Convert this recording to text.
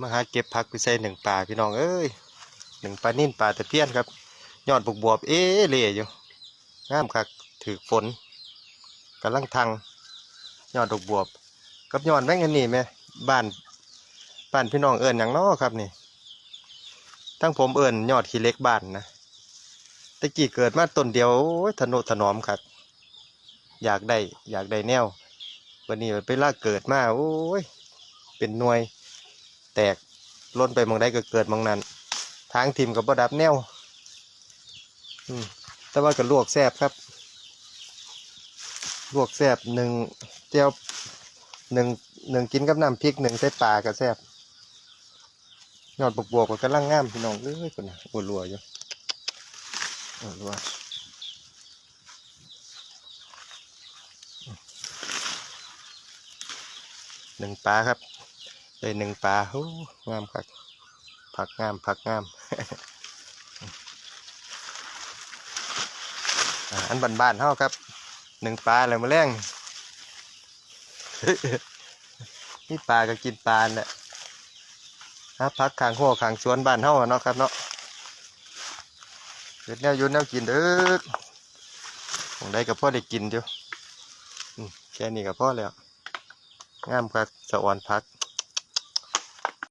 มาหาเก็บผักไปใส่หนึ่งปลาพี่น้องเอ้ยหนึ่งปลานิ่นปลาตะเพียนครับยอดบกบวบเอ๊เละอยู่งามคักถือฝนกำลังทังยอดดอกบวบ กับยอดแม่งอันนี้ไหมบ้านบ้านพี่น้องเอิญอย่างน้อครับนี่ทั้งผมเอิญยอดขี้เล็กบ้านนะตะกี้เกิดมาต้นเดียวโอ้ยถนถนอมครับอยากได้อยากได้แนว วันนี้ไปล่าเกิดมาโอ้ยเป็นหน่วย แตกล้นไปมองใดก็เกิดมองนั้น ทางทีมกับบ่ดับแนวแต่ว่าก็ลวกแซบครับ ลวกแซบหนึ่งเจียวหนึ่งหนึ่งกินกับน้ำพริกหนึ่งใส่ปลาก็แซบยอดบวกบวกๆก็กำลังง่ามพี่น้องเอ้ยคนน่ะโอ้รัวอยู่โอ้รัวหนึ่งปลาครับ ได้หนึ่งปลาโอ้งามครับผักงามผักงามอาอันบ้านๆเฮาครับหนึ่งปลาอะไรมาแรงนี่ปลาก็กินปลาแหละฮะพักขางหัวขางสวนบ้านเฮาเนาะครับเนาะเกิดแนวยุ่นแนวกินเด้อของได้ก็พ่อได้กินอยู่อืมแค่นี้ก็พอแล้ว งามครับสะออนพัก